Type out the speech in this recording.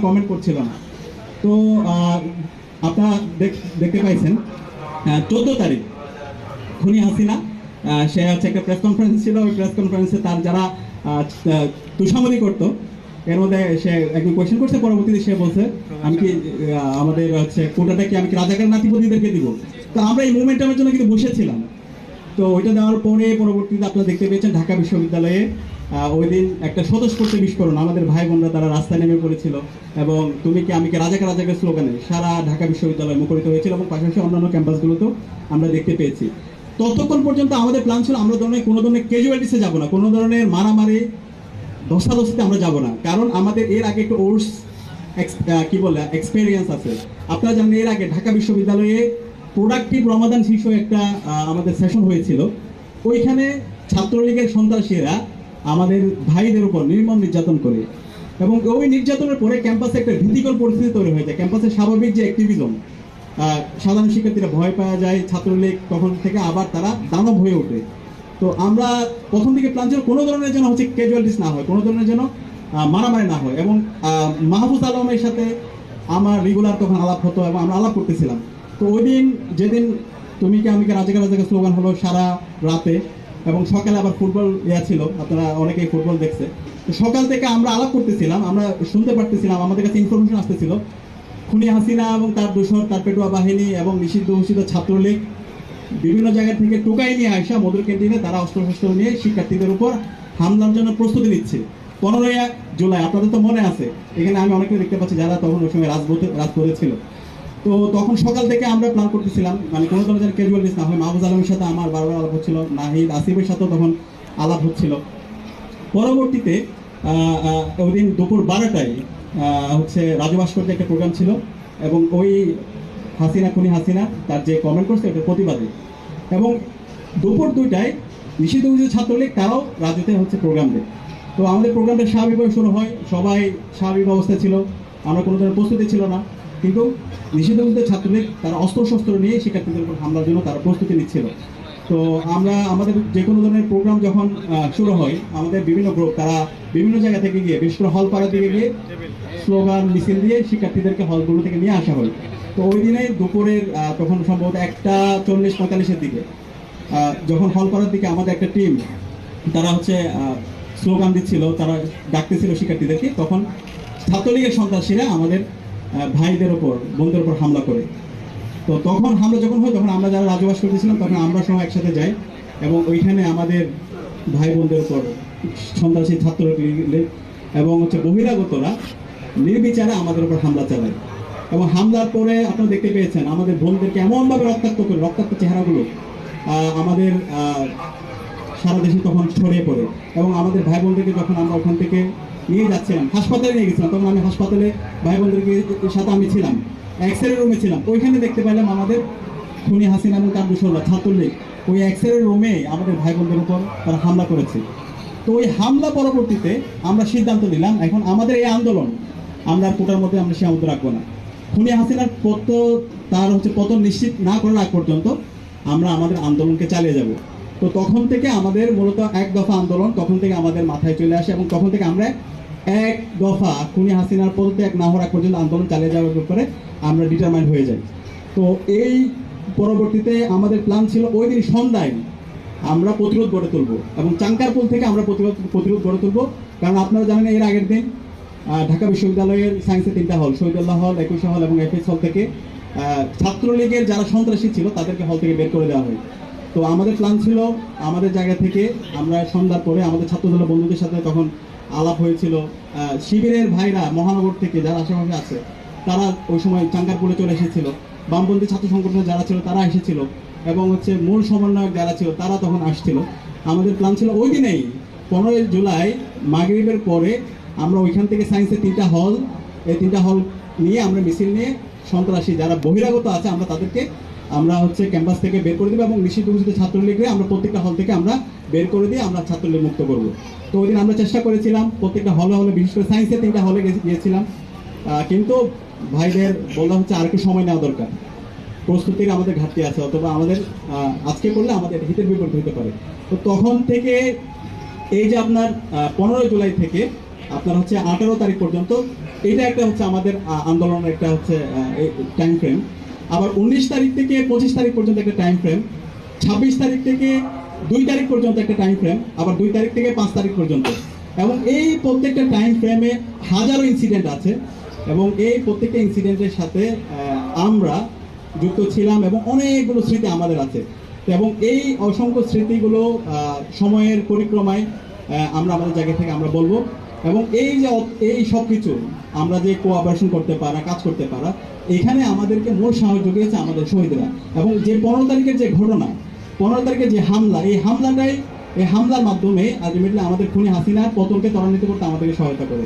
Comment করছিল না। তো আপনারা দেখতে পাইছেন চোদ্দ তারিখ খুনি হাসিনা সে হচ্ছে একটা প্রেস কনফারেন্স ছিল ওই প্রেস কনফারেন্সে তার যারা আহ, করতো এর মধ্যে সে একদিন কোয়েশ্চেন করছে পরবর্তীতে সে বলছে আমি কি আমাদের হচ্ছে কোটাটা কি আমি কি রাজাকার নাতিপতিদেরকে দিব? তো আমরা এই মুভমেন্টের জন্য কিন্তু বসেছিলাম। তো ওইটা দেওয়ার পরে পরবর্তীতে আপনারা দেখতে পেয়েছেন ঢাকা বিশ্ববিদ্যালয়ে ওই দিন একটা স্বতঃস্ফূর্ত বিস্ফোরণ। আমাদের ভাই বোনরা তারা রাস্তায় নেমে পড়েছিল এবং তুমি কি আমি কি রাজাকে রাজাকে স্লোগানে সারা ঢাকা বিশ্ববিদ্যালয় মুখরিত হয়েছিল এবং পাশাপাশি অন্যান্য ক্যাম্পাসগুলোতেও আমরা দেখতে পেয়েছি। ততক্ষণ পর্যন্ত আমাদের প্ল্যান ছিল আমরা ধরনের কোনো ধরনের ক্যাজুয়ালিটিসে যাব না, কোনো ধরনের মারামারি ধস্তাধস্তিতে আমরা যাব না। কারণ আমাদের এর আগে একটু ওর্স কি বলে এক্সপেরিয়েন্স আছে। আপনারা জানেন এর আগে ঢাকা বিশ্ববিদ্যালয়ে প্রোডাক্টিভ রমাদান শীর্ষ একটা আমাদের সেশন হয়েছিল। ওইখানে ছাত্রলীগের সন্ত্রাসীরা আমাদের ভাইদের উপর নির্মম নির্যাতন করে এবং ওই নির্যাতনের পরে ক্যাম্পাসে একটা ভীতিকর পরিস্থিতি তৈরি হয়েছে। যায় ক্যাম্পাসের স্বাভাবিক যে অ্যাক্টিভিজম সাধারণ শিক্ষার্থীরা ভয় পাওয়া যায়, ছাত্রলীগ তখন থেকে আবার তারা দানব হয়ে ওঠে। তো আমরা প্রথম দিকে প্ল্যান ছিল কোনো ধরনের যেন হচ্ছে ক্যাজুয়ালিটিস না হয়, কোনো ধরনের যেন মারামারি না হয় এবং মাহফুজ আলমের সাথে আমার রেগুলার তখন আলাপ হতো এবং আমরা আলাপ করতেছিলাম। তো ওই দিন যেদিন তুমি কি আমি রাজাকে রাজাকে স্লোগান হলো সারা রাতে, এবং সকালে আবার ফুটবল ইয়া ছিল, আপনারা অনেকেই ফুটবল দেখছে। তো সকাল থেকে আমরা আলাপ করতেছিলাম, আমরা শুনতে পারতেছিলাম, আমাদের কাছে ইনফরমেশন আসতেছিল। খুনি হাসিনা এবং তার দূষণ তার পেটুয়া বাহিনী এবং নিষিদ্ধ ঘোষিত ছাত্রলীগ বিভিন্ন জায়গা থেকে টোকাই নিয়ে আসা মধুর ক্যান্টিনে তারা অস্ত্রশস্ত্র নিয়ে শিক্ষার্থীদের উপর হামলার জন্য প্রস্তুতি নিচ্ছে। পনেরোই জুলাই, আপনাদের তো মনে আছে, এখানে আমি অনেকে দেখতে পাচ্ছি যারা তখন ওই সময় রাজপথে রাজপথে ছিল। তো তখন সকাল থেকে আমরা প্ল্যান করতেছিলাম মানে কোনো ধরনের যেন ক্যাজুয়ালিটিস না হয়। মাহবুজ আলমের সাথে আমার বারবার আলাপ হচ্ছিল, নাহিদ আসিফের সাথেও তখন আলাপ হচ্ছিল। পরবর্তীতে ওই দিন দুপুর বারোটায় হচ্ছে রাজু ভাস্কর্যে একটা প্রোগ্রাম ছিল এবং ওই হাসিনা খুনি হাসিনা তার যে কমেন্ট করছে ওটার প্রতিবাদে। এবং দুপুর দুইটায় নিষিদ্ধ ছাত্রলীগ, তারাও রাজুতে হচ্ছে প্রোগ্রাম দেয়। তো আমাদের প্রোগ্রামটা স্বাভাবিকভাবে শুরু হয়, সবাই স্বাভাবিক অবস্থায় ছিল, আমরা কোনো ধরনের প্রস্তুতি ছিল না। কিন্তু নিষিদ্ধ ঘোষিত ছাত্রলীগ তারা অস্ত্রশস্ত্র নিয়ে শিক্ষার্থীদের উপর হামলার জন্য তারা প্রস্তুতি নিচ্ছিল। তো আমরা আমাদের যে কোনো ধরনের প্রোগ্রাম যখন শুরু হয়, আমাদের বিভিন্ন গ্রুপ তারা বিভিন্ন জায়গা থেকে গিয়ে, বিশেষ করে হল পাড়ার দিকে গিয়ে স্লোগান মিছিল দিয়ে শিক্ষার্থীদেরকে হলগুলো থেকে নিয়ে আসা হয়। তো ওই দিনে দুপুরের তখন সম্ভবত একটা চল্লিশ পঁয়তাল্লিশের দিকে যখন হল পাড়ার দিকে আমাদের একটা টিম তারা হচ্ছে স্লোগান দিচ্ছিল, তারা ডাকতেছিল শিক্ষার্থীদেরকে, তখন ছাত্রলীগের সন্ত্রাসীরা আমাদের ভাইদের ওপর, বোনদের ওপর হামলা করে। তো তখন হামলা যখন হয়, তখন আমরা যারা রাজবাস করতেছিলাম, তখন আমরা সবাই একসাথে যাই এবং ওইখানে আমাদের ভাই বোনদের উপর সন্ত্রাসী ছাত্র এবং হচ্ছে বহিরাগতরা নির্বিচারে আমাদের উপর হামলা চালায়। এবং হামলার পরে আপনারা দেখতে পেয়েছেন, আমাদের বোনদেরকে এমনভাবে রক্তাক্ত করে, রক্তাক্ত চেহারাগুলো আমাদের সারা দেশে তখন ছড়িয়ে পড়ে। এবং আমাদের ভাই বোনদেরকে যখন আমরা ওখান থেকে নিয়ে যাচ্ছিলাম হাসপাতালে নিয়ে গেছিলাম তখন আমি হাসপাতালে ভাই বোনদেরকে সাথে আমি ছিলাম। এক্স রে রুমে ছিলাম। ওইখানে দেখতে পেলাম আমাদের খুনি হাসিনা এবং তার দুশোরা ছাত্রলীগ। ওই এক্স রে রুমে আমাদের ভাই বোনদের উপর তারা হামলা করেছে। তো ওই হামলা পরবর্তীতে আমরা সিদ্ধান্ত নিলাম, এখন আমাদের এই আন্দোলন, আমরা কোটার মধ্যে আমরা সীমাবদ্ধ রাখব না। খুনি হাসিনার পত তার হচ্ছে পতন নিশ্চিত না করার আগ পর্যন্ত আমরা আমাদের আন্দোলনকে চালিয়ে যাব। তো তখন থেকে আমাদের মূলত এক দফা আন্দোলন তখন থেকে আমাদের মাথায় চলে আসে এবং তখন থেকে আমরা এক দফা খুনি হাসিনার পদত্যাগ না হওয়ার আগ পর্যন্ত আন্দোলন চালিয়ে যাওয়ার ব্যাপারে আমরা ডিটারমাইন্ড হয়ে যাই। তো এই পরবর্তীতে আমাদের প্ল্যান ছিল ওই দিন সন্ধ্যায় আমরা প্রতিরোধ গড়ে তুলবো এবং চাঙ্কারপুল থেকে আমরা প্রতিরোধ প্রতিরোধ গড়ে তুলবো। কারণ আপনারা জানেন এর আগের দিন ঢাকা বিশ্ববিদ্যালয়ের সায়েন্সের তিনটা হল শহীদুল্লাহ হল একুশে হল এবং এফএস হল থেকে ছাত্রলীগের যারা সন্ত্রাসী ছিল তাদেরকে হল থেকে বের করে দেওয়া হয়। তো আমাদের প্ল্যান ছিল আমাদের জায়গা থেকে আমরা সন্ধ্যার পরে আমাদের ছাত্রদলের বন্ধুদের সাথে তখন আলাপ হয়েছিল। শিবিরের ভাইরা মহানগর থেকে যারা আশেপাশে আছে, তারা ওই সময় চাঙ্কারপুলে চলে এসেছিল। বামপন্থী ছাত্র সংগঠনের যারা ছিল, তারা এসেছিল এবং হচ্ছে মূল সমন্বয়ক যারা ছিল, তারা তখন আসছিল। আমাদের প্ল্যান ছিল ওই দিনেই, পনেরোই জুলাই মাগরিবের পরে আমরা ওইখান থেকে সায়েন্সের তিনটা হল এই তিনটা হল নিয়ে আমরা মিছিল নিয়ে সন্ত্রাসী যারা বহিরাগত আছে, আমরা তাদেরকে আমরা হচ্ছে ক্যাম্পাস থেকে বের করে দেবো এবং নিষিদ্ধ ঘোষিত ছাত্রলীগকে আমরা প্রত্যেকটা হল থেকে আমরা বের করে দিয়ে আমরা ছাত্রলীগ মুক্ত করব। তো ওই দিন আমরা চেষ্টা করেছিলাম প্রত্যেকটা হলে হলে, বিশেষ করে সায়েন্সের তিনটা হলে গিয়েছিলাম। কিন্তু ভাইদের বলা হচ্ছে আর একটু সময় নেওয়া দরকার। প্রস্তুতির আমাদের ঘাটতি আছে, অথবা আমাদের আজকে করলে আমাদের হিতের বিপরীত হতে পারে। তো তখন থেকে এই যে আপনার পনেরোই জুলাই থেকে আপনার হচ্ছে আঠারো তারিখ পর্যন্ত, এটা একটা হচ্ছে আমাদের আন্দোলনের একটা হচ্ছে টাইম ফ্রেম আবার উনিশ তারিখ থেকে পঁচিশ তারিখ পর্যন্ত একটা টাইম ফ্রেম ছাব্বিশ তারিখ থেকে দুই তারিখ পর্যন্ত একটা টাইম ফ্রেম আবার দুই তারিখ থেকে পাঁচ তারিখ পর্যন্ত। এবং এই প্রত্যেকটা টাইম ফ্রেমে হাজারো ইনসিডেন্ট আছে এবং এই প্রত্যেকটা ইনসিডেন্টের সাথে আমরা যুক্ত ছিলাম এবং অনেকগুলো স্মৃতি আমাদের আছে। এবং এই অসংখ্য স্মৃতিগুলো সময়ের পরিক্রমায় আমরা আমাদের জায়গা থেকে আমরা বলব। এবং এই যে এই সব কিছু আমরা যে কোঅপারেশন করতে পারা, কাজ করতে পারা, এখানে আমাদেরকে মূল সাহায্য করেছে আমাদের শহীদরা। এবং যে পনেরো তারিখের যে ঘটনা, পনেরো তারিখের যে হামলা, এই হামলাটাই, এই হামলার মাধ্যমে আলটিমেটলি আমাদের খুনি হাসিনার পতনকে ত্বরান্বিত করতে আমাদেরকে সহায়তা করে